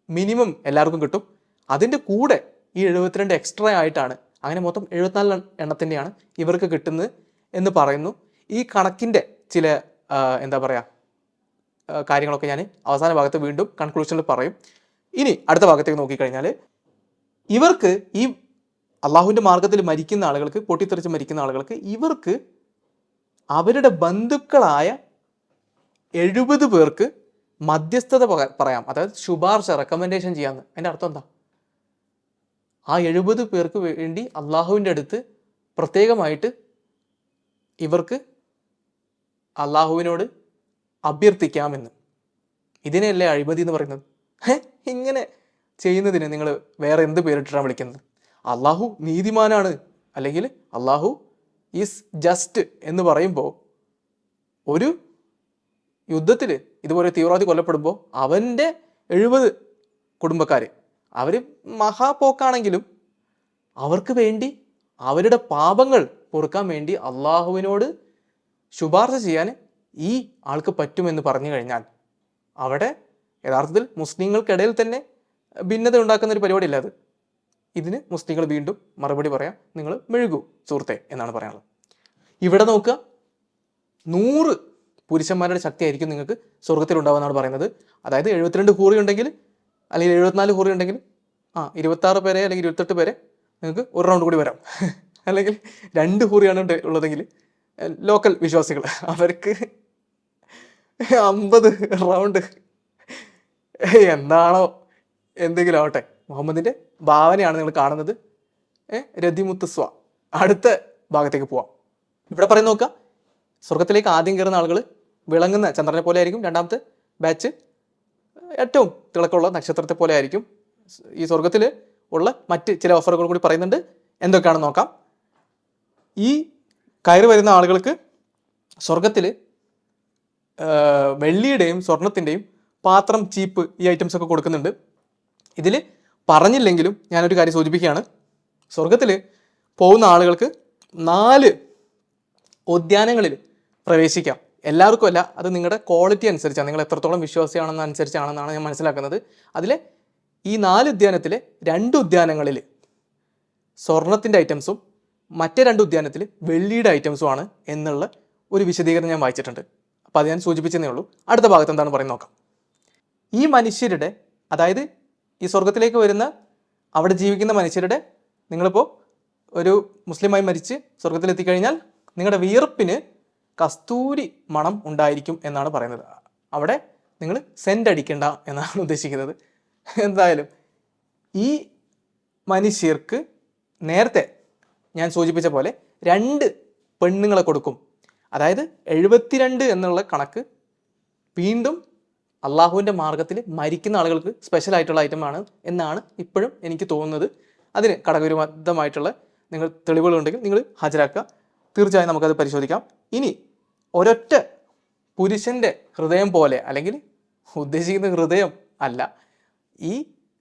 മിനിമം എല്ലാവർക്കും കിട്ടും. അതിന്റെ കൂടെ ഈ എഴുപത്തിരണ്ട് എക്സ്ട്രാ ആയിട്ടാണ് അങ്ങനെ മൊത്തം എഴുപത്തിനാല് എണ്ണത്തിന്റെയാണ് ഇവർക്ക് കിട്ടുന്നത് എന്ന് പറയുന്നു. ഈ കണക്കിന്റെ ചില എന്താ പറയുക കാര്യങ്ങളൊക്കെ ഞാൻ അവസാന ഭാഗത്ത് വീണ്ടും കൺക്ലൂഷനിൽ പറയും. ഇനി അടുത്ത ഭാഗത്തേക്ക് നോക്കിക്കഴിഞ്ഞാൽ ഇവർക്ക് ഈ അള്ളാഹുവിന്റെ മാർഗത്തിൽ മരിക്കുന്ന ആളുകൾക്ക് പൊട്ടിത്തെറിച്ച് മരിക്കുന്ന ആളുകൾക്ക് ഇവർക്ക് അവരുടെ ബന്ധുക്കളായ എഴുപത് പേർക്ക് മധ്യസ്ഥത പറയാം. അതായത് ശുപാർശ റെക്കമെൻഡേഷൻ ചെയ്യാമെന്ന് അതിന്റെ അർത്ഥം എന്താ? ആ എഴുപത് പേർക്ക് വേണ്ടി അള്ളാഹുവിന്റെ അടുത്ത് പ്രത്യേകമായിട്ട് ഇവർക്ക് അള്ളാഹുവിനോട് അഭ്യർത്ഥിക്കാമെന്ന്. ഇതിനെയല്ലേ അഴിമതി എന്ന് പറയുന്നത്? ഇങ്ങനെ ചെയ്യുന്നതിന് നിങ്ങൾ വേറെ എന്ത് പേരിട്ടാണ് വിളിക്കുന്നത്? അള്ളാഹു നീതിമാനാണ്. അല്ലെങ്കിൽ അള്ളാഹു ഈസ് ജസ്റ്റ് എന്ന് പറയുമ്പോൾ ഒരു യുദ്ധത്തിൽ ഇതുപോലെ തീവ്രവാദി കൊല്ലപ്പെടുമ്പോൾ അവന്റെ എഴുപത് കുടുംബക്കാർ അവർ മഹാപോക്കാണെങ്കിലും അവർക്ക് വേണ്ടി അവരുടെ പാപങ്ങൾ പൊറുക്കാൻ വേണ്ടി അള്ളാഹുവിനോട് ശുപാർശ ചെയ്യാൻ ഈ ആൾക്ക് പറ്റുമെന്ന് പറഞ്ഞു കഴിഞ്ഞാൽ അവിടെ യഥാർത്ഥത്തിൽ മുസ്ലിങ്ങൾക്കിടയിൽ തന്നെ ഭിന്നത ഉണ്ടാക്കുന്ന ഒരു പരിപാടിയല്ല അത്. ഇതിന് മുസ്ലിങ്ങൾ വീണ്ടും മറുപടി പറയാം. നിങ്ങൾ മെഴുകൂ സുഹൃത്തെ എന്നാണ് പറയാനുള്ളത്. ഇവിടെ നോക്കുക നൂറ് പുരുഷന്മാരുടെ ശക്തിയായിരിക്കും നിങ്ങൾക്ക് സ്വർഗത്തിൽ ഉണ്ടാവുമെന്നാണ് പറയുന്നത്. അതായത് എഴുപത്തിരണ്ട് ഹൂറി ഉണ്ടെങ്കിൽ അല്ലെങ്കിൽ എഴുപത്തിനാല് ഹൂറി ഉണ്ടെങ്കിൽ ആ ഇരുപത്താറ് പേരെ അല്ലെങ്കിൽ ഇരുപത്തെട്ട് പേരെ നിങ്ങൾക്ക് ഒരു റൗണ്ട് കൂടി വരാം. അല്ലെങ്കിൽ രണ്ട് ഹൂറിയാണ് ഉള്ളതെങ്കിൽ ലോക്കൽ വിശ്വാസികൾ. അവർക്ക് അമ്പത് റൗണ്ട് എന്താണോ എന്തെങ്കിലും ആവട്ടെ. മുഹമ്മദിന്റെ ഭാവനയാണ് നിങ്ങൾ കാണുന്നത്. രതിമുത്തുസ്വ. അടുത്ത ഭാഗത്തേക്ക് പോവാം. ഇവിടെ പറയുന്ന നോക്കുക. സ്വർഗത്തിലേക്ക് ആദ്യം കയറുന്ന ആളുകൾ വിളങ്ങുന്ന ചന്ദ്രനെ പോലെ ആയിരിക്കും രണ്ടാമത്തെ ബാച്ച് ഏറ്റവും തിളക്കമുള്ള നക്ഷത്രത്തെ പോലെ ആയിരിക്കും ഈ സ്വർഗത്തിൽ ഉള്ള മറ്റ് ചില ഓഫറുകൾ കൂടി പറയുന്നുണ്ട്. എന്തൊക്കെയാണെന്ന് നോക്കാം. ഈ കയറി വരുന്ന ആളുകൾക്ക് സ്വർഗത്തിൽ വെള്ളിയുടെയും സ്വർണത്തിന്റെയും പാത്രം ചീപ്പ് ഈ ഐറ്റംസ് ഒക്കെ കൊടുക്കുന്നുണ്ട്. ഇതിൽ പറഞ്ഞില്ലെങ്കിലും ഞാനൊരു കാര്യം സൂചിപ്പിക്കുകയാണ്. സ്വർഗത്തിൽ പോകുന്ന ആളുകൾക്ക് നാല് ഉദ്യാനങ്ങളിൽ പ്രവേശിക്കാം. എല്ലാവർക്കും അല്ല അത് നിങ്ങളുടെ ക്വാളിറ്റി അനുസരിച്ചാണ്. നിങ്ങൾ എത്രത്തോളം വിശ്വാസിയാണെന്ന് അനുസരിച്ചാണെന്നാണ് ഞാൻ മനസ്സിലാക്കുന്നത്. അതിൽ ഈ നാല് ഉദ്യാനത്തിലെ രണ്ട് ഉദ്യാനങ്ങളിൽ സ്വർണത്തിന്റെ ഐറ്റംസും മറ്റേ രണ്ട് ഉദ്യാനത്തിൽ വെള്ളിയുടെ ഐറ്റംസുമാണ് എന്നുള്ള ഒരു വിശദീകരണം ഞാൻ വായിച്ചിട്ടുണ്ട്. അപ്പോൾ അത് ഞാൻ സൂചിപ്പിച്ചതേ ഉള്ളൂ. അടുത്ത ഭാഗത്ത് എന്താണ് പറയുന്നത് നോക്കാം. ഈ മനുഷ്യരുടെ അതായത് ഈ സ്വർഗത്തിലേക്ക് വരുന്ന അവിടെ ജീവിക്കുന്ന മനുഷ്യരുടെ നിങ്ങളിപ്പോൾ ഒരു മുസ്ലിമായി മരിച്ച് സ്വർഗത്തിലെത്തിക്കഴിഞ്ഞാൽ നിങ്ങളുടെ വിയർപ്പിന് കസ്തൂരി മണം ഉണ്ടായിരിക്കും എന്നാണ് പറയുന്നത്. അവിടെ നിങ്ങൾ സെന്റ് അടിക്കണ്ട എന്നാണ് ഉദ്ദേശിക്കുന്നത്. എന്തായാലും ഈ മനുഷ്യർക്ക് നേരത്തെ ഞാൻ സൂചിപ്പിച്ച പോലെ രണ്ട് പെണ്ണുങ്ങളെ കൊടുക്കും. അതായത് എഴുപത്തിരണ്ട് എന്നുള്ള കണക്ക് വീണ്ടും അള്ളാഹുവിന്റെ മാർഗത്തിൽ മരിക്കുന്ന ആളുകൾക്ക് സ്പെഷ്യൽ ആയിട്ടുള്ള ഐറ്റമാണ് എന്നാണ് ഇപ്പോഴും എനിക്ക് തോന്നുന്നത്. അതിന് ഘടകവിരുദ്ധമായിട്ടുള്ള നിങ്ങൾ തെളിവുകളുണ്ടെങ്കിൽ നിങ്ങൾ ഹാജരാക്കുക. തീർച്ചയായും നമുക്കത് പരിശോധിക്കാം. ഇനി ഒരൊറ്റ പുരുഷന്റെ ഹൃദയം പോലെ അല്ലെങ്കിൽ ഉദ്ദേശിക്കുന്ന ഹൃദയം അല്ല ഈ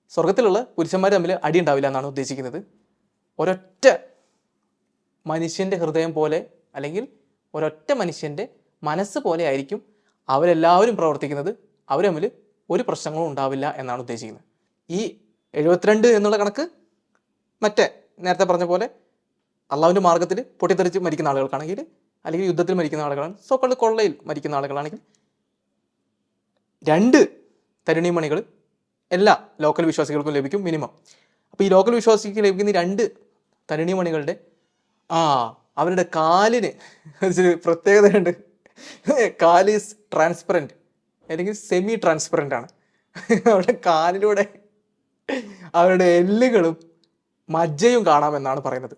സ്വർഗത്തിലുള്ള പുരുഷന്മാർ തമ്മിൽ അടി ഉണ്ടാവില്ല എന്നാണ് ഉദ്ദേശിക്കുന്നത്. ഒരൊറ്റ മനുഷ്യന്റെ ഹൃദയം പോലെ അല്ലെങ്കിൽ ഒരൊറ്റ മനുഷ്യന്റെ മനസ്സ് പോലെ ആയിരിക്കും അവരെല്ലാവരും പ്രവർത്തിക്കുന്നത്. അവർ തമ്മിൽ ഒരു പ്രശ്നങ്ങളും ഉണ്ടാവില്ല എന്നാണ് ഉദ്ദേശിക്കുന്നത്. ഈ എഴുപത്തിരണ്ട് എന്നുള്ള കണക്ക് മറ്റേ നേരത്തെ പറഞ്ഞ പോലെ അള്ളാഹുവിന്റെ മാർഗത്തിൽ പൊട്ടിത്തെറിച്ച് മരിക്കുന്ന ആളുകൾക്കാണെങ്കിൽ അല്ലെങ്കിൽ യുദ്ധത്തിൽ മരിക്കുന്ന ആളുകളാണ്. സോക്കളുടെ കൊള്ളയിൽ മരിക്കുന്ന ആളുകളാണെങ്കിൽ രണ്ട് തരുണി മണികൾ എല്ലാ ലോക്കൽ വിശ്വാസികൾക്കും ലഭിക്കും മിനിമം അപ്പോൾ ഈ ലോക്കൽ വിശ്വാസിക്ക് ലഭിക്കുന്ന രണ്ട് തരുണി മണികളുടെ ആ അവരുടെ കാലിന് പ്രത്യേകതയുണ്ട്. ഈസ് ട്രാൻസ്പെറന്റ് അല്ലെങ്കിൽ സെമി ട്രാൻസ്പെറന്റ് ആണ്. അവരുടെ കാലിലൂടെ അവരുടെ എല്ലുകളും മജ്ജയും കാണാമെന്നാണ് പറയുന്നത്.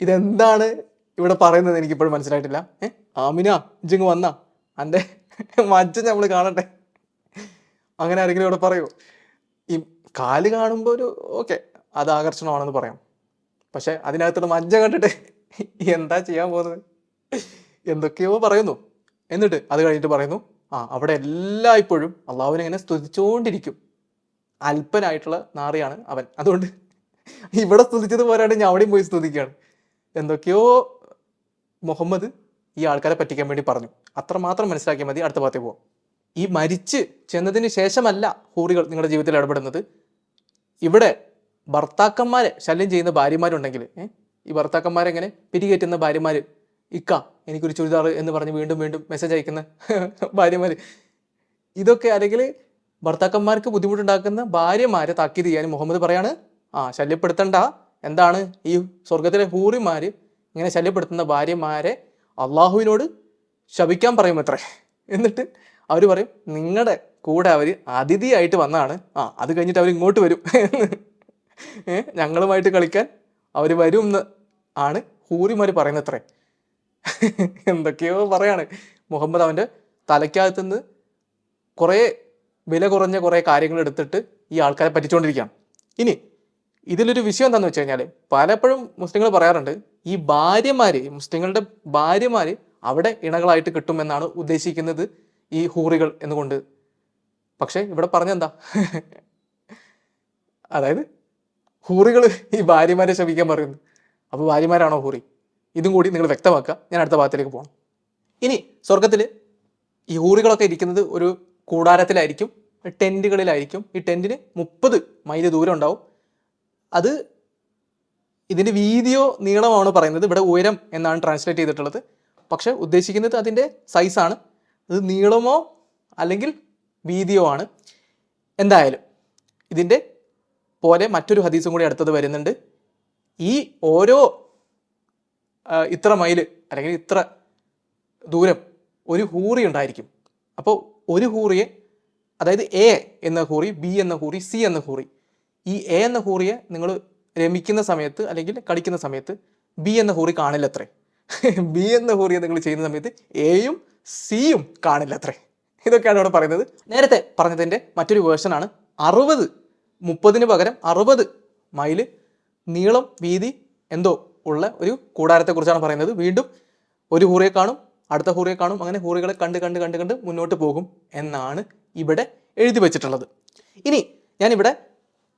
ഇതെന്താണ് ഇവിടെ പറയുന്നത് എനിക്കിപ്പോഴും മനസ്സിലായിട്ടില്ല. ഏ ആമിന ഇജിങ് വന്ന. എന്റെ മജ്ജ നമ്മൾ കാണട്ടെ. അങ്ങനെ ആരെങ്കിലും ഇവിടെ പറയൂ. ഈ കാൽ കാണുമ്പോൾ ഒരു ഓക്കെ അത് ആകർഷണമാണെന്ന് പറയാം. പക്ഷെ അതിനകത്തുള്ള മജ്ജ കണ്ടിട്ട് എന്താ ചെയ്യാൻ പോകുന്നത്? എന്തൊക്കെയോ പറയുന്നു. എന്നിട്ട് അത് കഴിഞ്ഞിട്ട് പറയുന്നു ആ അവിടെ എല്ലായ്പ്പോഴും അള്ളാഹുവിനെ ഇങ്ങനെ സ്തുതിച്ചുകൊണ്ടിരിക്കും അല്പനായിട്ടുള്ള നാറിയാണ് അവൻ. അതുകൊണ്ട് ഇവിടെ സ്തുതിച്ചത് പോരാണ്ട് ഞാൻ അവിടെയും പോയി സ്തുതിക്കുകയാണ്. എന്തൊക്കെയോ മുഹമ്മദ് ഈ ആൾക്കാരെ പറ്റിക്കാൻ വേണ്ടി പറഞ്ഞു. അത്രമാത്രം മനസ്സിലാക്കിയാൽ മതി അടുത്ത ഭാഗത്തേക്ക് പോകാം ഈ മരിച്ച് ചെന്നതിന് ശേഷമല്ല ഹൂറികൾ നിങ്ങളുടെ ജീവിതത്തിൽ ഇടപെടുന്നത്. ഇവിടെ ഭർത്താക്കന്മാരെ ശല്യം ചെയ്യുന്ന ഭാര്യമാരുണ്ടെങ്കിൽ ഈ ഭർത്താക്കന്മാരെങ്ങനെ പിരികേറ്റുന്ന ഭാര്യമാർ ഇക്ക എനിക്കൊരു ചുരിദാർ എന്ന് പറഞ്ഞ് വീണ്ടും വീണ്ടും മെസ്സേജ് അയക്കുന്ന ഭാര്യമാർ ഇതൊക്കെ അല്ലെങ്കിൽ ഭർത്താക്കന്മാർക്ക് ബുദ്ധിമുട്ടുണ്ടാക്കുന്ന ഭാര്യമാരെ താക്കീത് ചെയ്യാൻ മുഹമ്മദ് പറയാണ്. ആ ശല്യപ്പെടുത്തണ്ട. എന്താണ്? ഈ സ്വർഗത്തിലെ ഹൂറിമാർ ഇങ്ങനെ ശല്യപ്പെടുത്തുന്ന ഭാര്യമാരെ അള്ളാഹുവിനോട് ശപിക്കാൻ പറയും അത്രേ എന്നിട്ട് അവർ പറയും നിങ്ങളുടെ കൂടെ അവർ അതിഥിയായിട്ട് വന്നാണ്. ആ അത് കഴിഞ്ഞിട്ട് അവർ ഇങ്ങോട്ട് വരും. ഞങ്ങളുമായിട്ട് കളിക്കാൻ അവർ വരും എന്ന് ആണ് ഹൂറിമാർ പറയുന്നത് അത്രേ എന്തൊക്കെയോ പറയാണ്. മുഹമ്മദ് അവന്റെ തലയ്ക്കകത്തുനിന്ന് കുറേ വില കുറഞ്ഞ കുറേ കാര്യങ്ങൾ എടുത്തിട്ട് ഈ ആൾക്കാരെ പറ്റിച്ചുകൊണ്ടിരിക്കുകയാണ് ഇനി ഇതിലൊരു വിഷയം എന്താണെന്ന് വെച്ച് കഴിഞ്ഞാൽ പലപ്പോഴും മുസ്ലിങ്ങൾ പറയാറുണ്ട് ഈ ഭാര്യമാര് മുസ്ലിങ്ങളുടെ ഭാര്യമാര് അവിടെ ഇണകളായിട്ട് കിട്ടുമെന്നാണ് ഉദ്ദേശിക്കുന്നത് ഈ ഹൂറികൾ എന്നുകൊണ്ട്. പക്ഷേ ഇവിടെ പറഞ്ഞെന്താ? അതായത് ഹൂറികൾ ഈ ഭാര്യമാരെ ശപിക്കാൻ പറയുന്നു. അപ്പോൾ ഭാര്യമാരാണോ ഹൂറി? ഇതും കൂടി നിങ്ങൾ വ്യക്തമാക്കുക. ഞാൻ അടുത്ത ഭാഗത്തിലേക്ക് പോകണം ഇനി സ്വർഗത്തിൽ ഈ ഹൂറികളൊക്കെ ഇരിക്കുന്നത് ഒരു കൂടാരത്തിലായിരിക്കും ടെന്റുകളിലായിരിക്കും ഈ ടെന്റിന് മുപ്പത് മൈൽ ദൂരം ഉണ്ടാവും. അത് ഇതിന്റെ വീതിയോ നീളമാണോ പറയുന്നത്. ഇവിടെ ഉയരം എന്നാണ് ട്രാൻസ്ലേറ്റ് ചെയ്തിട്ടുള്ളത്. പക്ഷേ ഉദ്ദേശിക്കുന്നത് അതിന്റെ സൈസാണ് അത് നീളമോ അല്ലെങ്കിൽ വീതിയോ ആണ്. എന്തായാലും ഇതിന്റെ പോലെ മറ്റൊരു ഹദീസും കൂടി അടുത്തത് വരുന്നുണ്ട്. ഈ ഓരോ ഇത്ര മൈൽ അല്ലെങ്കിൽ ഇത്ര ദൂരം ഒരു ഹൂറി ഉണ്ടായിരിക്കും. അപ്പോൾ ഒരു ഹൂറിയെ അതായത് എ എന്ന ഹൂറി ബി എന്ന ഹൂറി സി എന്ന ഹൂറി ഈ എ എന്ന ഹൂറിയെ നിങ്ങൾ രമിക്കുന്ന സമയത്ത് അല്ലെങ്കിൽ കടിക്കുന്ന സമയത്ത് ബി എന്ന ഹൂറി കാണില്ല അത്രേ ബി എന്ന ഹൂറിയെ നിങ്ങൾ ചെയ്യുന്ന സമയത്ത് എയും സിയും കാണില്ല അത്രേ ഇതൊക്കെയാണ് ഇവിടെ പറയുന്നത്. നേരത്തെ പറഞ്ഞതിന്റെ മറ്റൊരു വേർഷനാണ് അറുപത് മുപ്പതിന് പകരം അറുപത് മൈൽ നീളം വീതി എന്തോ ഉള്ള ഒരു കൂടാരത്തെക്കുറിച്ചാണ് പറയുന്നത്. വീണ്ടും ഒരു ഹൂറിയെ കാണും അടുത്ത ഹൂറിയെ കാണും അങ്ങനെ ഹൂറികളെ കണ്ട് കണ്ട് കണ്ട് കണ്ട് മുന്നോട്ട് പോകും എന്നാണ് ഇവിടെ എഴുതി വെച്ചിട്ടുള്ളത്. ഇനി ഞാനിവിടെ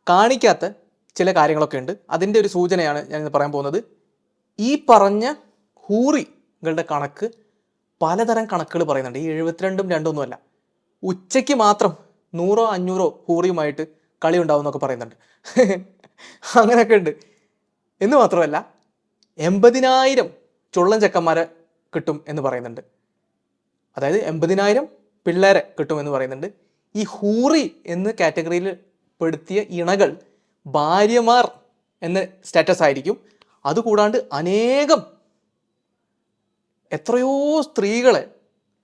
കാണിക്കാത്ത ചില കാര്യങ്ങളൊക്കെ ഉണ്ട്. അതിന്റെ ഒരു സൂചനയാണ് ഞാൻ ഇന്ന് പറയാൻ പോകുന്നത്. ഈ പറഞ്ഞ ഹൂറികളുടെ കണക്ക് പലതരം കണക്കുകൾ പറയുന്നുണ്ട്. ഈ എഴുപത്തിരണ്ടും രണ്ടൊന്നുമല്ല ഉച്ചയ്ക്ക് മാത്രം നൂറോ അഞ്ഞൂറോ ഹൂറിയുമായിട്ട് കളി ഉണ്ടാവും എന്നൊക്കെ പറയുന്നുണ്ട്. അങ്ങനെയൊക്കെ ഉണ്ട്. എന്ന് മാത്രമല്ല എൺപതിനായിരം ചുള്ളൻ ചെക്കന്മാരെ കിട്ടും എന്ന് പറയുന്നുണ്ട്. അതായത് എൺപതിനായിരം പിള്ളേരെ കിട്ടുമെന്ന് പറയുന്നുണ്ട്. ഈ ഹൂറി എന്ന കാറ്റഗറിയിൽ പെടുത്തിയ ഇണകൾ ഭാര്യമാർ എന്ന സ്റ്റാറ്റസ് ആയിരിക്കും. അതുകൂടാണ്ട് അനേകം എത്രയോ സ്ത്രീകളെ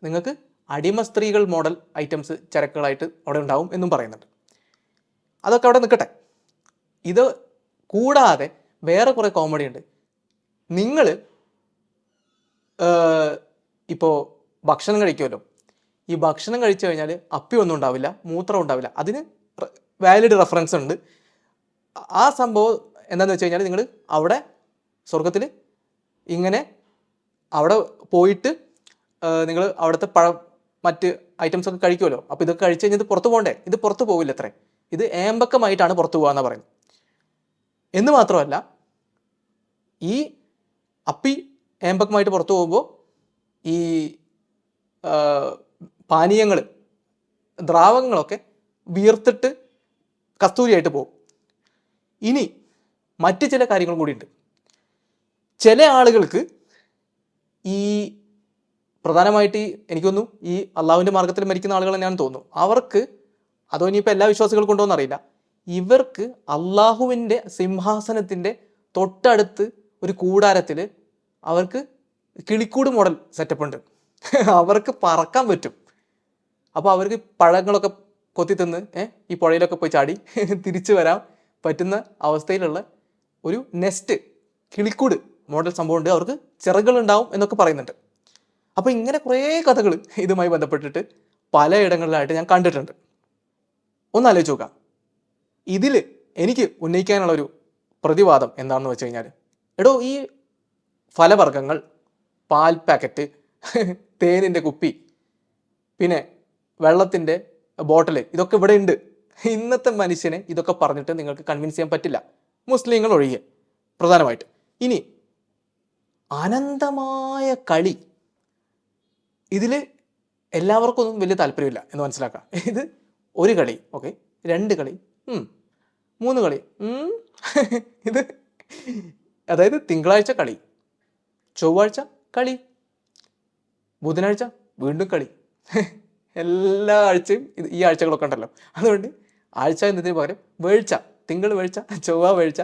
നിങ്ങൾക്ക് അടിമ സ്ത്രീകൾ മോഡൽ ഐറ്റംസ് ചരക്കുകളായിട്ട് അവിടെ ഉണ്ടാവും എന്നും പറയുന്നുണ്ട്. അതൊക്കെ അവിടെ നിൽക്കട്ടെ. ഇത് കൂടാതെ വേറെ കുറേ കോമഡി ഉണ്ട്. നിങ്ങൾ ഇപ്പോൾ ഭക്ഷണം കഴിക്കുമല്ലോ. ഈ ഭക്ഷണം കഴിച്ചു കഴിഞ്ഞാൽ അപ്പി ഒന്നും ഉണ്ടാവില്ല മൂത്രം ഉണ്ടാവില്ല. അതിന് വാലിഡ് റെഫറൻസ് ഉണ്ട്. ആ സംഭവം എന്താണെന്ന് വെച്ച് കഴിഞ്ഞാൽ നിങ്ങൾ അവിടെ സ്വർഗത്തിൽ ഇങ്ങനെ അവിടെ പോയിട്ട് നിങ്ങൾ അവിടുത്തെ പഴ മറ്റ് ഐറ്റംസ് ഒക്കെ കഴിക്കുമല്ലോ. അപ്പോൾ ഇതൊക്കെ കഴിച്ച് കഴിഞ്ഞാൽ ഇത് പുറത്ത് പോകണ്ടേ? ഇത് പുറത്ത് പോകില്ല അത്രേ. ഇത് ഏമ്പക്കമായിട്ടാണ് പുറത്ത് പോകാമെന്ന് പറയുന്നത്. എന്ന് മാത്രമല്ല ഈ അപ്പി ഏമ്പക്കമായിട്ട് പുറത്തു പോകുമ്പോൾ ഈ പാനീയങ്ങൾ ദ്രാവകങ്ങളൊക്കെ വിയർത്തിട്ട് കസ്തൂരിയായിട്ട് പോകും. ഇനി മറ്റ് ചില കാര്യങ്ങളും കൂടിയുണ്ട്. ചില ആളുകൾക്ക് ഈ പ്രധാനമായിട്ട് എനിക്ക് തോന്നുന്നു ഈ അള്ളാഹുവിന്റെ മാർഗത്തിൽ മരിക്കുന്ന ആളുകൾ തന്നെയാണെന്ന് തോന്നുന്നു. അവർക്ക് അതോ ഇനിയിപ്പോൾ എല്ലാ വിശ്വാസികൾക്കും ഉണ്ടോ എന്നറിയില്ല ഇവർക്ക് അള്ളാഹുവിന്റെ സിംഹാസനത്തിന്റെ തൊട്ടടുത്ത് ഒരു കൂടാരത്തിൽ അവർക്ക് കിളിക്കൂട് മോഡൽ സെറ്റപ്പ് ഉണ്ട്. അവർക്ക് പറക്കാൻ പറ്റും. അപ്പോൾ അവർക്ക് പഴങ്ങളൊക്കെ കൊത്തി തിന്ന് ഈ പുഴയിലൊക്കെ പോയി ചാടി തിരിച്ചു വരാൻ പറ്റുന്ന അവസ്ഥയിലുള്ള ഒരു നെസ്റ്റ് കിളിക്കൂട് മോഡൽ സംഭവമുണ്ട്. അവർക്ക് ചിറകുകളുണ്ടാവും എന്നൊക്കെ പറയുന്നുണ്ട്. അപ്പോൾ ഇങ്ങനെ കുറേ കഥകൾ ഇതുമായി ബന്ധപ്പെട്ടിട്ട് പലയിടങ്ങളിലായിട്ട് ഞാൻ കണ്ടിട്ടുണ്ട്. ഒന്ന് ആലോചിച്ച് നോക്കാം. ഇതിൽ എനിക്ക് ഉന്നയിക്കാനുള്ള ഒരു പ്രതിവാദം എന്താണെന്ന് വെച്ച് കഴിഞ്ഞാൽ എടോ ഈ ഫലവർഗങ്ങൾ പാൽ പാക്കറ്റ് തേനിന്റെ കുപ്പി പിന്നെ വെള്ളത്തിന്റെ ബോട്ടിൽ ഇതൊക്കെ ഇവിടെ ഉണ്ട്. ഇന്നത്തെ മനുഷ്യനെ ഇതൊക്കെ പറഞ്ഞിട്ട് നിങ്ങൾക്ക് കൺവിൻസ് ചെയ്യാൻ പറ്റില്ല. മുസ്ലിങ്ങൾ ഒഴികെ പ്രധാനമായിട്ട്. ഇനി അനന്തമായ കളി. ഇതിൽ എല്ലാവർക്കും ഒന്നും വലിയ താല്പര്യമില്ല എന്ന് മനസ്സിലാക്കാം. ഇത് ഒരു കളി ഓക്കെ രണ്ട് കളി. മൂന്ന് കളി. ഇത് അതായത് തിങ്കളാഴ്ച കളി ചൊവ്വാഴ്ച കളി ബുധനാഴ്ച വീണ്ടും കളി. എല്ലാ ആഴ്ചയും ഇത് ഈ ആഴ്ചകളൊക്കെ ഉണ്ടല്ലോ. അതുകൊണ്ട് ആഴ്ച എന്നതിന് പകരം വേഴ്ച തിങ്കൾ വേഴ്ച ചൊവ്വ വേഴ്ച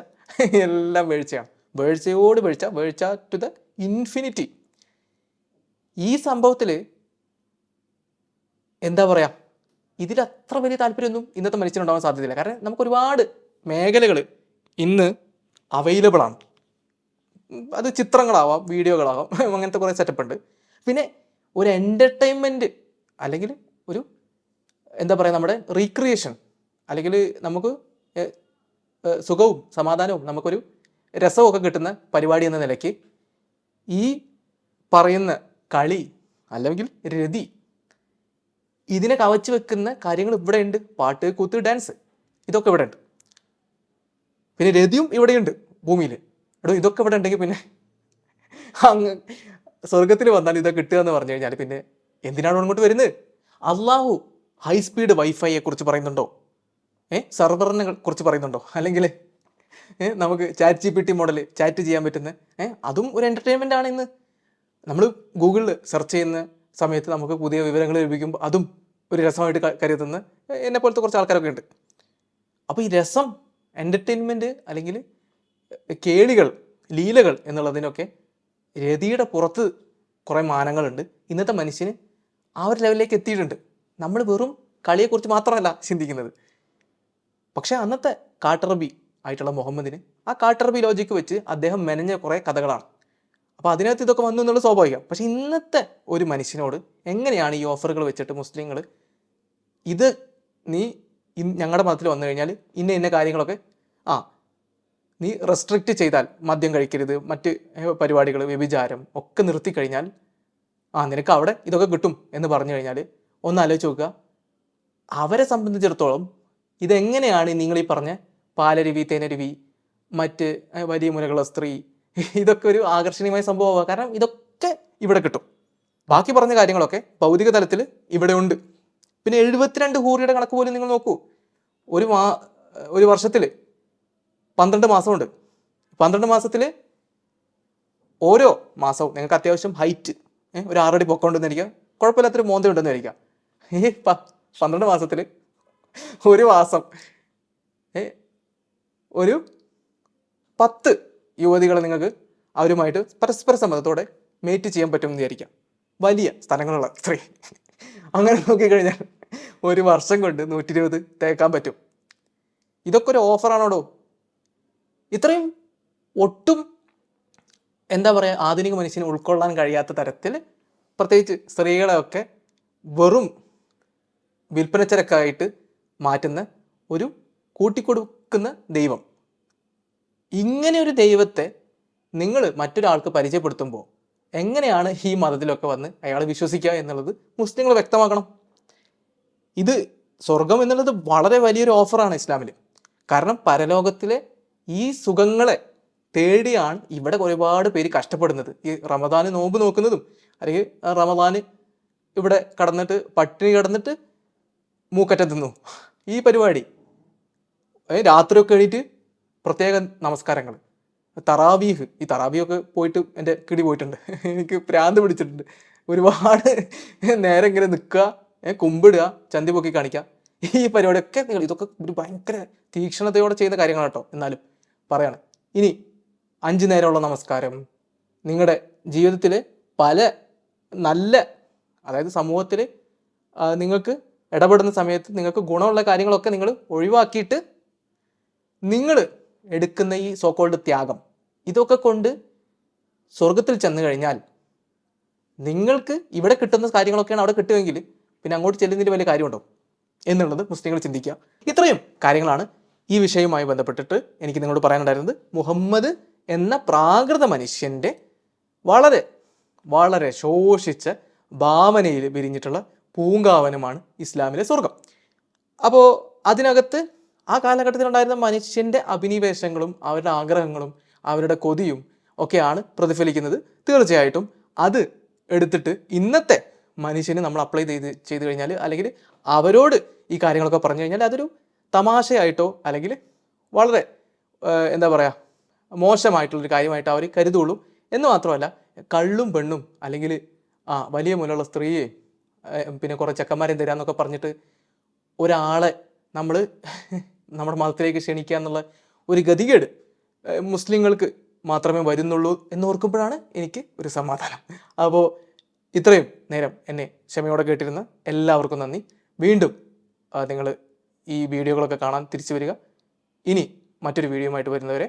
എല്ലാം വേഴ്ചയാണ്. വേഴ്ചയോട് വേഴ്ച വേഴ്ച ടു ദ ഇൻഫിനിറ്റി ഈ സംഭവത്തിൽ എന്താ പറയുക ഇതിൽ അത്ര വലിയ താല്പര്യമൊന്നും ഇന്നത്തെ മനുഷ്യനുണ്ടാവാൻ സാധ്യതയില്ല. കാരണം നമുക്ക് ഒരുപാട് മേഖലകൾ ഇന്ന് അവൈലബിൾ ആണ്. അത് ചിത്രങ്ങളാവാം വീഡിയോകളാവാം അങ്ങനത്തെ കുറേ സെറ്റപ്പ് ഉണ്ട്. പിന്നെ ഒരു എന്റർടൈൻമെന്റ് അല്ലെങ്കിൽ ഒരു എന്താ പറയുക നമ്മുടെ റീക്രിയേഷൻ അല്ലെങ്കിൽ നമുക്ക് സുഖവും സമാധാനവും നമുക്കൊരു രസമൊക്കെ കിട്ടുന്ന പരിപാടി എന്ന നിലയ്ക്ക് ഈ പറയുന്ന കളി അല്ലെങ്കിൽ രതി ഇതിനെ കവച്ച് വെക്കുന്ന കാര്യങ്ങൾ ഇവിടെ ഉണ്ട് പാട്ട് കൂത്ത് ഡാൻസ് ഇതൊക്കെ ഇവിടെ ഉണ്ട് പിന്നെ രതിയും ഇവിടെയുണ്ട് ഭൂമിയിൽ എടോ ഇതൊക്കെ ഇവിടെ ഉണ്ടെങ്കിൽ പിന്നെ അങ്ങ് സ്വർഗത്തിൽ വന്നാൽ ഇതൊക്കെ കിട്ടുക എന്ന് പറഞ്ഞു കഴിഞ്ഞാൽ പിന്നെ എന്തിനാണ് അങ്ങോട്ട് വരുന്നത്? അള്ളാഹു ഹൈ സ്പീഡ് വൈഫൈയെ കുറിച്ച് പറയുന്നുണ്ടോ? ഏ സെർവറിനെ കുറിച്ച് പറയുന്നുണ്ടോ? അല്ലെങ്കിൽ നമുക്ക് chat G P T model chat ചെയ്യാൻ പറ്റുന്ന ഏ അതും ഒരു എന്റർടൈൻമെന്റ് ആണ് ഇന്ന്. നമ്മൾ ഗൂഗിളിൽ സെർച്ച് ചെയ്യുന്ന സമയത്ത് നമുക്ക് പുതിയ വിവരങ്ങൾ ലഭിക്കുമ്പോൾ അതും ഒരു രസമായിട്ട് കരുതുന്ന എന്നെ പോലത്തെ കുറച്ച് ആൾക്കാരൊക്കെ ഉണ്ട്. അപ്പോൾ ഈ രസം എന്റർടൈൻമെന്റ് അല്ലെങ്കിൽ കേളികൾ ലീലകൾ എന്നുള്ളതിനൊക്കെ രതിയുടെ പുറത്ത് കുറേ മാനങ്ങളുണ്ട്. ഇന്നത്തെ മനുഷ്യന് ആ ഒരു ലെവലിലേക്ക് എത്തിയിട്ടുണ്ട്. നമ്മൾ വെറും കളിയെക്കുറിച്ച് മാത്രമല്ല ചിന്തിക്കുന്നത്. പക്ഷേ അന്നത്തെ കാട്ടറബി ആയിട്ടുള്ള മുഹമ്മദിന് ആ കാട്ടറബി ലോജിക്ക് വെച്ച് അദ്ദേഹം മെനഞ്ഞ കുറേ കഥകളാണ്. അപ്പോൾ അതിനകത്ത് ഇതൊക്കെ വന്നു എന്നുള്ളത് സ്വാഭാവികം. പക്ഷേ ഇന്നത്തെ ഒരു മനുഷ്യനോട് എങ്ങനെയാണ് ഈ ഓഫറുകൾ വെച്ചിട്ട് മുസ്ലിങ്ങൾ ഇത് നീ ഞങ്ങളുടെ മതത്തിൽ വന്നു കഴിഞ്ഞാൽ ഇന്ന ഇന്ന കാര്യങ്ങളൊക്കെ ആ നീ റെസ്ട്രിക്റ്റ് ചെയ്താൽ മദ്യം കഴിക്കരുത് മറ്റ് പരിപാടികൾ വ്യഭിചാരം ഒക്കെ നിർത്തി കഴിഞ്ഞാൽ ആ നിനക്ക് അവിടെ ഇതൊക്കെ കിട്ടും എന്ന് പറഞ്ഞു കഴിഞ്ഞാൽ ഒന്ന് ആലോചിച്ച് നോക്കുക. അവരെ സംബന്ധിച്ചിടത്തോളം ഇതെങ്ങനെയാണ് നിങ്ങൾ ഈ പറഞ്ഞ പാലരുവി തേനരുവി മറ്റ് വലിയ മുലകളുള്ള സ്ത്രീ ഇതൊക്കെ ഒരു ആകർഷണീയമായ സംഭവമാണ് കാരണം ഇതൊക്കെ ഇവിടെ കിട്ടും. ബാക്കി പറഞ്ഞ കാര്യങ്ങളൊക്കെ ഭൗതിക തലത്തിൽ ഇവിടെ ഉണ്ട്. പിന്നെ എഴുപത്തിരണ്ട് ഹൂറിയുടെ കണക്ക് പോലും നിങ്ങൾ നോക്കൂ. ഒരു മാ ഒരു വർഷത്തിൽ പന്ത്രണ്ട് മാസമുണ്ട്. പന്ത്രണ്ട് മാസത്തിൽ ഓരോ മാസവും നിങ്ങൾക്ക് അത്യാവശ്യം ഹൈറ്റ് ഒരു ആറടി പൊക്കം ഉണ്ടെന്ന് ഇരിക്കുക കുഴപ്പമില്ലാത്തൊരു മോന്ത ഉണ്ടെന്ന് ഇരിക്കുക ഈ പ- പന്ത്രണ്ട് മാസത്തിൽ ഒരു മാസം. ഏ, ഒരു പത്ത് യുവതികളെ നിങ്ങൾക്ക് അവരുമായിട്ട് പരസ്പര സമ്മതത്തോടെ മേറ്റ് ചെയ്യാൻ പറ്റുമെന്ന് വിചാരിക്കാം വലിയ സ്ഥലങ്ങളുള്ള സ്ത്രീ. അങ്ങനെ നോക്കിക്കഴിഞ്ഞാൽ ഒരു വർഷം കൊണ്ട് നൂറ്റി ഇരുപത് തേക്കാൻ പറ്റും. ഇതൊക്കെ ഒരു ഓഫറാണോടോ ഇത്രയും ഒട്ടും എന്താ പറയുക ആധുനിക മനുഷ്യന് ഉൾക്കൊള്ളാൻ കഴിയാത്ത തരത്തിൽ പ്രത്യേകിച്ച് സ്ത്രീകളെയൊക്കെ വെറും വിൽപ്പനച്ചരക്കായിട്ട് മാറ്റുന്ന ഒരു കൂട്ടിക്കൊടുക്കുന്ന ദൈവം. ഇങ്ങനെ ഒരു ദൈവത്തെ നിങ്ങൾ മറ്റൊരാൾക്ക് പരിചയപ്പെടുത്തുമ്പോൾ എങ്ങനെയാണ് ഈ മതത്തിലൊക്കെ വന്ന് അയാൾ വിശ്വസിക്കുക എന്നുള്ളത് മുസ്ലിങ്ങൾ വ്യക്തമാക്കണം. ഇത് സ്വർഗം എന്നുള്ളത് വളരെ വലിയൊരു ഓഫറാണ് ഇസ്ലാമിൽ കാരണം പരലോകത്തിലെ ഈ സുഖങ്ങളെ തേടിയാണ് ഇവിടെ ഒരുപാട് പേര് കഷ്ടപ്പെടുന്നത്. ഈ റമദാന് നോമ്പ് നോക്കുന്നതും അല്ലെങ്കിൽ റമദാന് ഇവിടെ കടന്നിട്ട് പട്ടിണി കിടന്നിട്ട് മൂക്കറ്റം തിന്നു. ഈ പരിപാടി രാത്രിയൊക്കെ എഴുതിയിട്ട് പ്രത്യേക നമസ്കാരങ്ങൾ. തറാവീഹ് ഈ തറാവീഹൊക്കെ പോയിട്ട് എന്റെ കിടി പോയിട്ടുണ്ട്. എനിക്ക് പ്രാന്ത് പിടിച്ചിട്ടുണ്ട്. ഒരുപാട് നേരം ഇങ്ങനെ നിൽക്കുക കുമ്പിടുക ചന്തി പൊക്കി കാണിക്കുക. ഈ പരിപാടിയൊക്കെ ഇതൊക്കെ ഒരു ഭയങ്കര തീക്ഷണതയോടെ ചെയ്യുന്ന കാര്യങ്ങളാണ് കേട്ടോ എന്നാലും പറയാണ്. ഇനി അഞ്ച് നേരമുള്ള നമസ്കാരം. നിങ്ങളുടെ ജീവിതത്തിൽ പല നല്ല അതായത് സമൂഹത്തിൽ നിങ്ങൾക്ക് ഇടപെടുന്ന സമയത്ത് നിങ്ങൾക്ക് ഗുണമുള്ള കാര്യങ്ങളൊക്കെ നിങ്ങൾ ഒഴിവാക്കിയിട്ട് നിങ്ങൾ എടുക്കുന്ന ഈ സോക്കോൾഡ് ത്യാഗം ഇതൊക്കെ കൊണ്ട് സ്വർഗത്തിൽ ചെന്ന് കഴിഞ്ഞാൽ നിങ്ങൾക്ക് ഇവിടെ കിട്ടുന്ന കാര്യങ്ങളൊക്കെയാണ് അവിടെ കിട്ടുമെങ്കിൽ പിന്നെ അങ്ങോട്ട് ചെല്ലുന്നതിൽ വലിയ കാര്യമുണ്ടോ എന്നുള്ളത് മുസ്ലിങ്ങൾ ചിന്തിക്കുക. ഇത്രയും കാര്യങ്ങളാണ് ഈ വിഷയവുമായി ബന്ധപ്പെട്ടിട്ട് എനിക്ക് നിങ്ങളോട് പറയാനുണ്ടായിരുന്നത്. മുഹമ്മദ് എന്ന പ്രാകൃത മനുഷ്യന്റെ വളരെ വളരെ ശോഷിച്ച ഭാവനയിൽ വിരിഞ്ഞിട്ടുള്ള പൂങ്കാവനമാണ് ഇസ്ലാമിലെ സ്വർഗം അപ്പോൾ അതിനകത്ത് ആ കാലഘട്ടത്തിലുണ്ടായിരുന്ന മനുഷ്യന്റെ അഭിനിവേശങ്ങളും അവരുടെ ആഗ്രഹങ്ങളും അവരുടെ കൊതിയും ഒക്കെയാണ് പ്രതിഫലിക്കുന്നത്. തീർച്ചയായിട്ടും അത് എടുത്തിട്ട് ഇന്നത്തെ മനുഷ്യന് നമ്മൾ അപ്ലൈ ചെയ്ത് ചെയ്ത് കഴിഞ്ഞാൽ അല്ലെങ്കിൽ അവരോട് ഈ കാര്യങ്ങളൊക്കെ പറഞ്ഞു കഴിഞ്ഞാൽ അതൊരു തമാശയായിട്ടോ അല്ലെങ്കിൽ വളരെ എന്താ പറയുക മോശമായിട്ടുള്ളൊരു കാര്യമായിട്ട് അവർ കരുതുള്ളൂ. എന്ന് മാത്രമല്ല കള്ളും പെണ്ണും അല്ലെങ്കിൽ ആ വലിയ മുലുള്ള സ്ത്രീയെ പിന്നെ കുറേ ചെക്കന്മാരെയും തരാമെന്നൊക്കെ പറഞ്ഞിട്ട് ഒരാളെ നമ്മൾ നമ്മുടെ മതത്തിലേക്ക് ക്ഷണിക്കുക എന്നുള്ള ഒരു ഗതികേട് മുസ്ലിങ്ങൾക്ക് മാത്രമേ വരുന്നുള്ളൂ എന്നോർക്കുമ്പോഴാണ് എനിക്ക് ഒരു സമാധാനം. അപ്പോൾ ഇത്രയും നേരം എന്നെ ക്ഷമയോടെ കേട്ടിരുന്ന എല്ലാവർക്കും നന്ദി. വീണ്ടും നിങ്ങൾ ഈ വീഡിയോകളൊക്കെ കാണാൻ തിരിച്ചു വരിക. ഇനി മറ്റൊരു വീഡിയോയുമായിട്ട് വരുന്നവരെ